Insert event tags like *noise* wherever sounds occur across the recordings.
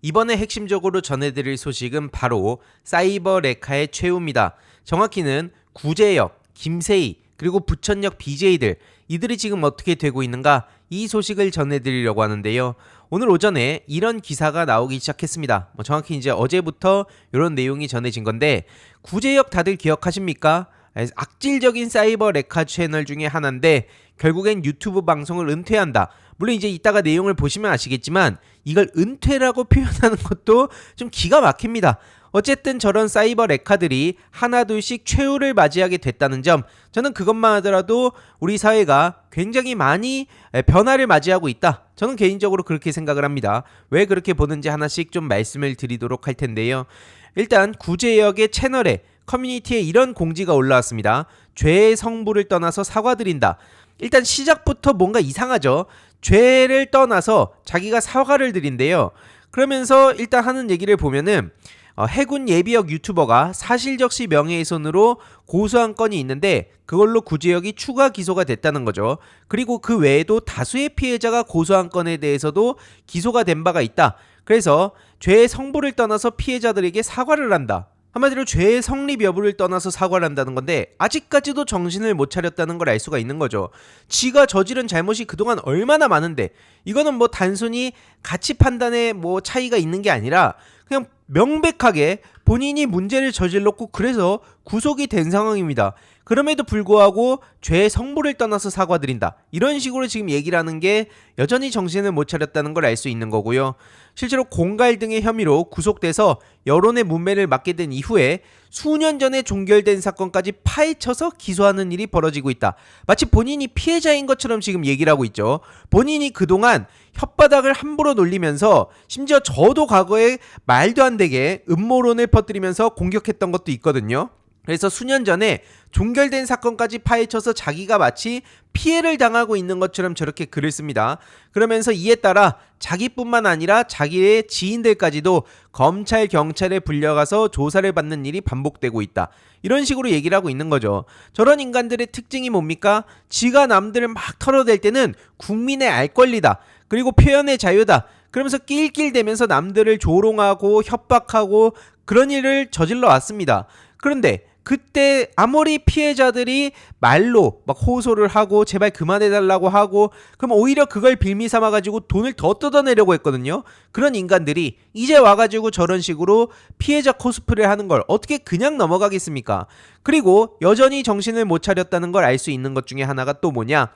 이번에 핵심적으로 전해드릴 소식은 바로 사이버 레카의 최후입니다. 정확히는 구제역, 김세희, 그리고 부천역 BJ들 이들이 지금 어떻게 되고 있는가 이 소식을 전해드리려고 하는데요. 오늘 오전에 이런 기사가 나오기 시작했습니다. 뭐 정확히 이제 어제부터 이런 내용이 전해진 건데 구제역 다들 기억하십니까? 악질적인 사이버 레카 채널 중에 하나인데 결국엔 유튜브 방송을 은퇴한다. 물론 이제 이따가 내용을 보시면 아시겠지만 이걸 은퇴라고 *laughs* 표현하는 것도 좀 기가 막힙니다. 어쨌든 저런 사이버 레카들이 하나둘씩 최후를 맞이하게 됐다는 점 저는 그것만 하더라도 우리 사회가 굉장히 많이 변화를 맞이하고 있다. 저는 개인적으로 그렇게 생각을 합니다. 왜 그렇게 보는지 하나씩 좀 말씀을 드리도록 할 텐데요. 일단 구제역의 채널에 커뮤니티에 이런 공지가 올라왔습니다. 죄의 성부를 떠나서 사과드린다. 일단 시작부터 뭔가 이상하죠. 죄를 떠나서 자기가 사과를 드린대요. 그러면서 일단 하는 얘기를 보면은 어, 해군 예비역 유튜버가 사실적시 명예훼손으로 고소한 건이 있는데 그걸로 구제역이 추가 기소가 됐다는 거죠. 그리고 그 외에도 다수의 피해자가 고소한 건에 대해서도 기소가 된 바가 있다. 그래서 죄의 성부를 떠나서 피해자들에게 사과를 한다. 한마디로 죄의 성립 여부를 떠나서 사과를 한다는 건데 아직까지도 정신을 못 차렸다는 걸 알 수가 있는 거죠. 지가 저지른 잘못이 그동안 얼마나 많은데 이거는 뭐 단순히 가치 판단에 뭐 차이가 있는 게 아니라 그냥 명백하게 본인이 문제를 저질렀고 그래서 구속이 된 상황입니다. 그럼에도 불구하고 죄의 성부를 떠나서 사과드린다. 이런 식으로 지금 얘기를 하는 게 여전히 정신을 못 차렸다는 걸 알 수 있는 거고요. 실제로 공갈 등의 혐의로 구속돼서 여론의 문매를 맞게 된 이후에 수년 전에 종결된 사건까지 파헤쳐서 기소하는 일이 벌어지고 있다. 마치 본인이 피해자인 것처럼 지금 얘기를 하고 있죠. 본인이 그동안 혓바닥을 함부로 놀리면서 심지어 저도 과거에 말도 안 되게 음모론을 퍼뜨리면서 공격했던 것도 있거든요. 그래서 수년 전에 종결된 사건까지 파헤쳐서 자기가 마치 피해를 당하고 있는 것처럼 저렇게 글을 씁니다. 그러면서 이에 따라 자기뿐만 아니라 자기의 지인들까지도 검찰, 경찰에 불려가서 조사를 받는 일이 반복되고 있다. 이런 식으로 얘기를 하고 있는 거죠. 저런 인간들의 특징이 뭡니까? 지가 남들을 막 털어댈 때는 국민의 알 권리다. 그리고 표현의 자유다. 그러면서 낄낄대면서 남들을 조롱하고 협박하고 그런 일을 저질러 왔습니다. 그런데 그때 아무리 피해자들이 말로 막 호소를 하고 제발 그만해달라고 하고 그럼 오히려 그걸 빌미 삼아가지고 돈을 더 뜯어내려고 했거든요. 그런 인간들이 이제 와가지고 저런 식으로 피해자 코스프레를 하는 걸 어떻게 그냥 넘어가겠습니까? 그리고 여전히 정신을 못 차렸다는 걸 알 수 있는 것 중에 하나가 또 뭐냐?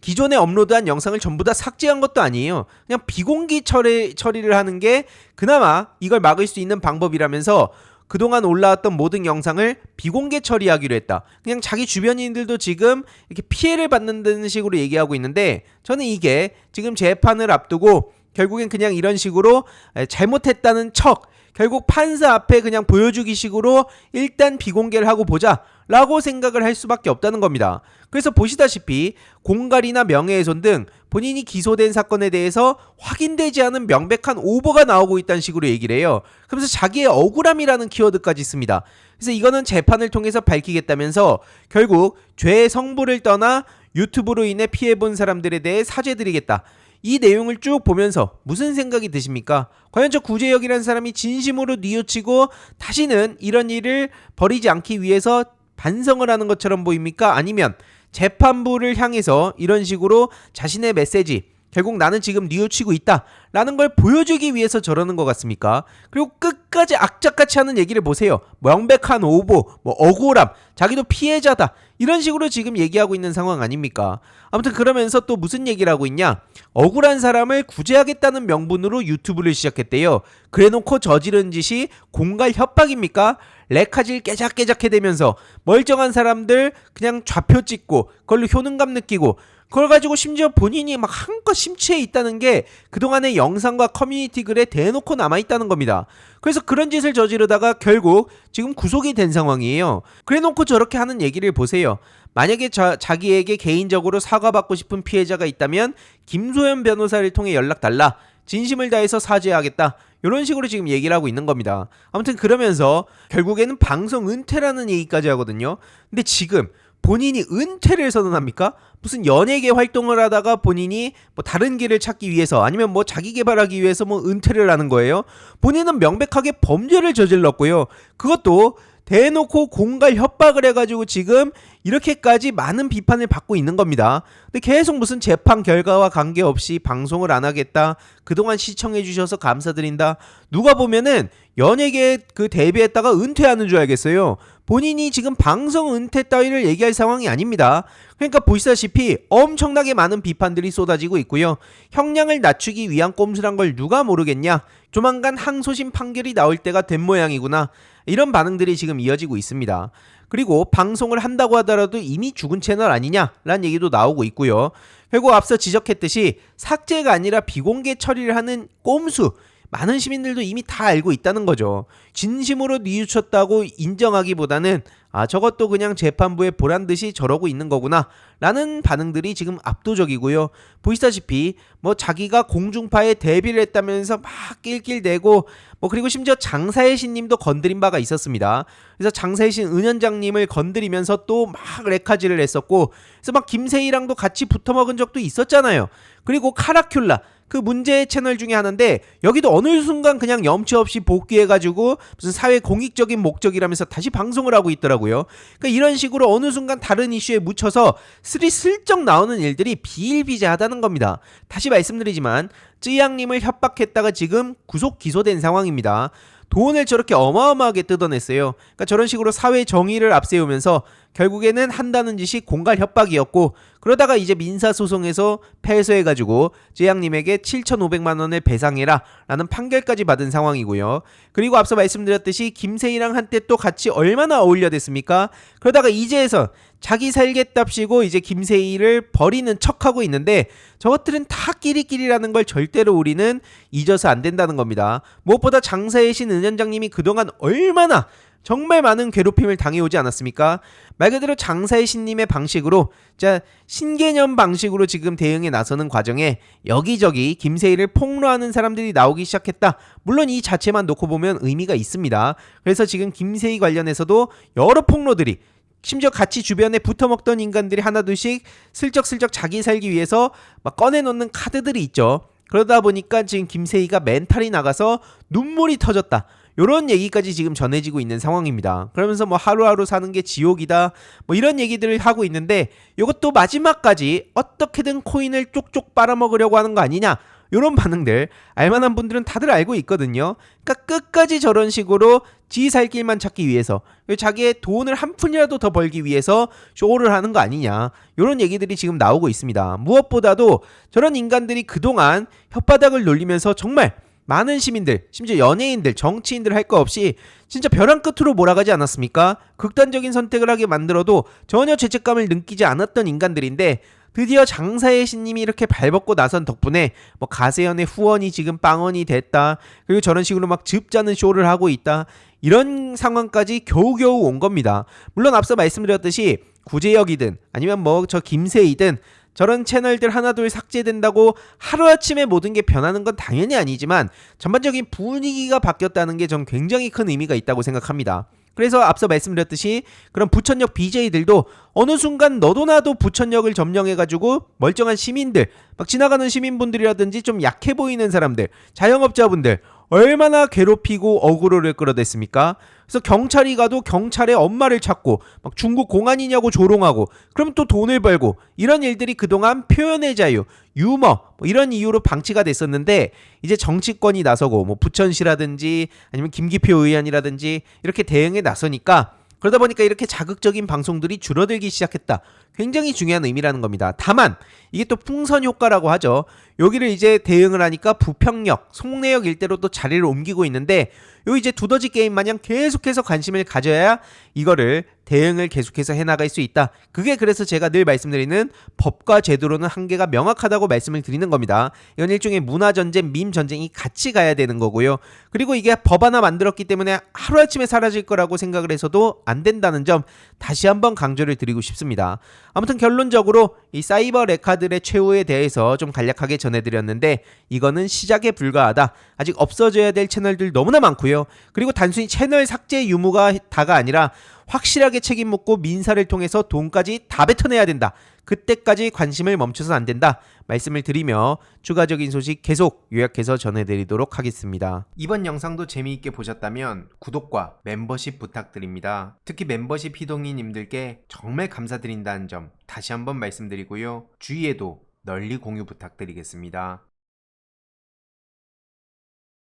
기존에 업로드한 영상을 전부 다 삭제한 것도 아니에요. 그냥 비공개 처리, 처리를 하는 게 그나마 이걸 막을 수 있는 방법이라면서 그동안 올라왔던 모든 영상을 비공개 처리하기로 했다. 그냥 자기 주변인들도 지금 이렇게 피해를 받는다는 식으로 얘기하고 있는데 저는 이게 지금 재판을 앞두고 결국엔 그냥 이런 식으로 잘못했다는 척 결국 판사 앞에 그냥 보여주기 식으로 일단 비공개를 하고 보자 라고 생각을 할 수밖에 없다는 겁니다. 그래서 보시다시피 공갈이나 명예훼손 등 본인이 기소된 사건에 대해서 확인되지 않은 명백한 오보가 나오고 있다는 식으로 얘기를 해요. 그러면서 자기의 억울함이라는 키워드까지 씁니다. 그래서 이거는 재판을 통해서 밝히겠다면서 결국 죄의 성부를 떠나 유튜브로 인해 피해본 사람들에 대해 사죄드리겠다. 이 내용을 쭉 보면서 무슨 생각이 드십니까? 과연 저 구제혁이라는 사람이 진심으로 뉘우치고 다시는 이런 일을 벌이지 않기 위해서 반성을 하는 것처럼 보입니까? 아니면 재판부를 향해서 이런 식으로 자신의 메시지 결국 나는 지금 뉘우치고 있다 라는 걸 보여주기 위해서 저러는 것 같습니까? 그리고 끝까지 악착같이 하는 얘기를 보세요 명백한 오보, 뭐 억울함, 자기도 피해자다 이런 식으로 지금 얘기하고 있는 상황 아닙니까? 아무튼 그러면서 또 무슨 얘기를 하고 있냐 억울한 사람을 구제하겠다는 명분으로 유튜브를 시작했대요 그래놓고 저지른 짓이 공갈 협박입니까? 레카질 깨작깨작 해대면서 멀쩡한 사람들 그냥 좌표 찍고 그걸로 효능감 느끼고 그걸 가지고 심지어 본인이 막 한껏 심취해 있다는 게 그동안의 영상과 커뮤니티 글에 대놓고 남아있다는 겁니다. 그래서 그런 짓을 저지르다가 결국 지금 구속이 된 상황이에요. 그래 놓고 저렇게 하는 얘기를 보세요. 만약에 자, 자기에게 개인적으로 사과받고 싶은 피해자가 있다면 김소연 변호사를 통해 연락 달라. 진심을 다해서 사죄하겠다. 이런 식으로 지금 얘기를 하고 있는 겁니다. 아무튼 그러면서 결국에는 방송 은퇴라는 얘기까지 하거든요. 근데 지금 본인이 은퇴를 선언합니까? 무슨 연예계 활동을 하다가 본인이 뭐 다른 길을 찾기 위해서 아니면 뭐 자기 개발하기 위해서 뭐 은퇴를 하는 거예요. 본인은 명백하게 범죄를 저질렀고요. 그것도 대놓고 공갈 협박을 해가지고 지금 이렇게까지 많은 비판을 받고 있는 겁니다. 근데 계속 무슨 재판 결과와 관계없이 방송을 안 하겠다. 그동안 시청해주셔서 감사드린다. 누가 보면은 연예계 그 데뷔했다가 은퇴하는 줄 알겠어요. 본인이 지금 방송 은퇴 따위를 얘기할 상황이 아닙니다. 그러니까 보시다시피 엄청나게 많은 비판들이 쏟아지고 있고요. 형량을 낮추기 위한 꼼수란 걸 누가 모르겠냐? 조만간 항소심 판결이 나올 때가 된 모양이구나. 이런 반응들이 지금 이어지고 있습니다. 그리고 방송을 한다고 하더라도 이미 죽은 채널 아니냐라는 얘기도 나오고 있고요. 결국 앞서 지적했듯이 삭제가 아니라 비공개 처리를 하는 꼼수 많은 시민들도 이미 다 알고 있다는 거죠. 진심으로 뉘우쳤다고 인정하기보다는 아 저것도 그냥 재판부에 보란 듯이 저러고 있는 거구나 라는 반응들이 지금 압도적이고요. 보시다시피 뭐 자기가 공중파에 데뷔를 했다면서 막 낄낄대고 뭐 그리고 심지어 장사의 신님도 건드린 바가 있었습니다. 그래서 장사의 신 은현장님을 건드리면서 또 막 레카지를 했었고 그래서 막 김세희랑도 같이 붙어 먹은 적도 있었잖아요. 그리고 카라큘라 그 문제의 채널 중에 하나인데 여기도 어느 순간 그냥 염치 없이 복귀해가지고 무슨 사회 공익적인 목적이라면서 다시 방송을 하고 있더라고요. 그러니까 이런 식으로 어느 순간 다른 이슈에 묻혀서 슬이 슬쩍 나오는 일들이 비일비재하다는 겁니다. 다시 말씀드리지만 쯔양님을 협박했다가 지금 구속 기소된 상황입니다. 돈을 저렇게 어마어마하게 뜯어냈어요. 그러니까 저런 식으로 사회 정의를 앞세우면서 결국에는 한다는 짓이 공갈 협박이었고 그러다가 이제 민사 소송에서 패소해 가지고 재양님에게 7,500만 원을 배상해라 라는 판결까지 받은 상황이고요. 그리고 앞서 말씀드렸듯이 김세희랑 한때 또 같이 얼마나 어울려댔습니까? 그러다가 이제에서 자기 살겠답시고 이제 김세희를 버리는 척하고 있는데 저것들은 다 끼리끼리라는 걸 절대로 우리는 잊어서 안 된다는 겁니다. 무엇보다 장사의 신 은현장님이 그동안 얼마나 정말 많은 괴롭힘을 당해오지 않았습니까? 말 그대로 장사의 신님의 방식으로 자 신개념 방식으로 지금 대응에 나서는 과정에 여기저기 김세희를 폭로하는 사람들이 나오기 시작했다. 물론 이 자체만 놓고 보면 의미가 있습니다. 그래서 지금 김세희 관련해서도 여러 폭로들이 심지어 같이 주변에 붙어 먹던 인간들이 하나둘씩 슬쩍슬쩍 자기 살기 위해서 막 꺼내놓는 카드들이 있죠. 그러다 보니까 지금 김세희가 멘탈이 나가서 눈물이 터졌다. 요런 얘기까지 지금 전해지고 있는 상황입니다. 그러면서 뭐 하루하루 사는 게 지옥이다. 뭐 이런 얘기들을 하고 있는데 이것도 마지막까지 어떻게든 코인을 쪽쪽 빨아먹으려고 하는 거 아니냐. 요런 반응들 알만한 분들은 다들 알고 있거든요. 그러니까 끝까지 저런 식으로 지 살 길만 찾기 위해서 자기의 돈을 한 푼이라도 더 벌기 위해서 쇼를 하는 거 아니냐. 요런 얘기들이 지금 나오고 있습니다. 무엇보다도 저런 인간들이 그동안 혓바닥을 놀리면서 정말 많은 시민들, 심지어 연예인들, 정치인들 할 거 없이 진짜 벼랑 끝으로 몰아가지 않았습니까? 극단적인 선택을 하게 만들어도 전혀 죄책감을 느끼지 않았던 인간들인데 드디어 장사의 신님이 이렇게 발벗고 나선 덕분에 뭐 가세연의 후원이 지금 빵원이 됐다. 그리고 저런 식으로 막 즙자는 쇼를 하고 있다. 이런 상황까지 겨우겨우 온 겁니다. 물론 앞서 말씀드렸듯이 구제역이든 아니면 뭐 저 김세이든 저런 채널들 하나둘 삭제된다고 하루아침에 모든 게 변하는 건 당연히 아니지만 전반적인 분위기가 바뀌었다는 게 전 굉장히 큰 의미가 있다고 생각합니다. 그래서 앞서 말씀드렸듯이 그런 부천역 BJ들도 어느 순간 너도 나도 부천역을 점령해가지고 멀쩡한 시민들, 막 지나가는 시민분들이라든지 좀 약해 보이는 사람들, 자영업자분들, 얼마나 괴롭히고 어그로를 끌어댔습니까? 그래서 경찰이 가도 경찰의 엄마를 찾고 막 중국 공안이냐고 조롱하고 그럼 또 돈을 벌고 이런 일들이 그동안 표현의 자유, 유머 뭐 이런 이유로 방치가 됐었는데 이제 정치권이 나서고 뭐 부천시라든지 아니면 김기표 의원이라든지 이렇게 대응에 나서니까 그러다 보니까 이렇게 자극적인 방송들이 줄어들기 시작했다. 굉장히 중요한 의미라는 겁니다. 다만 이게 또 풍선 효과라고 하죠. 여기를 이제 대응을 하니까 부평역, 송내역 일대로 또 자리를 옮기고 있는데 요 이제 두더지 게임 마냥 계속해서 관심을 가져야 이거를 대응을 계속해서 해나갈 수 있다. 그게 그래서 제가 늘 말씀드리는 법과 제도로는 한계가 명확하다고 말씀을 드리는 겁니다. 이건 일종의 문화 전쟁, 밈 전쟁이 같이 가야 되는 거고요. 그리고 이게 법 하나 만들었기 때문에 하루아침에 사라질 거라고 생각을 해서도 안 된다는 점 다시 한번 강조를 드리고 싶습니다. 아무튼 결론적으로 이 사이버 레카들의 최후에 대해서 좀 간략하게 전해드렸는데 이거는 시작에 불과하다. 아직 없어져야 될 채널들 너무나 많고요. 그리고 단순히 채널 삭제 유무가 다가 아니라 확실하게 책임 묻고 민사를 통해서 돈까지 다 뱉어내야 된다. 그때까지 관심을 멈춰서는 안 된다. 말씀을 드리며 추가적인 소식 계속 요약해서 전해드리도록 하겠습니다. 이번 영상도 재미있게 보셨다면 구독과 멤버십 부탁드립니다. 특히 멤버십 희동이님들께 정말 감사드린다는 점 다시 한번 말씀드리고요. 주위에도 널리 공유 부탁드리겠습니다.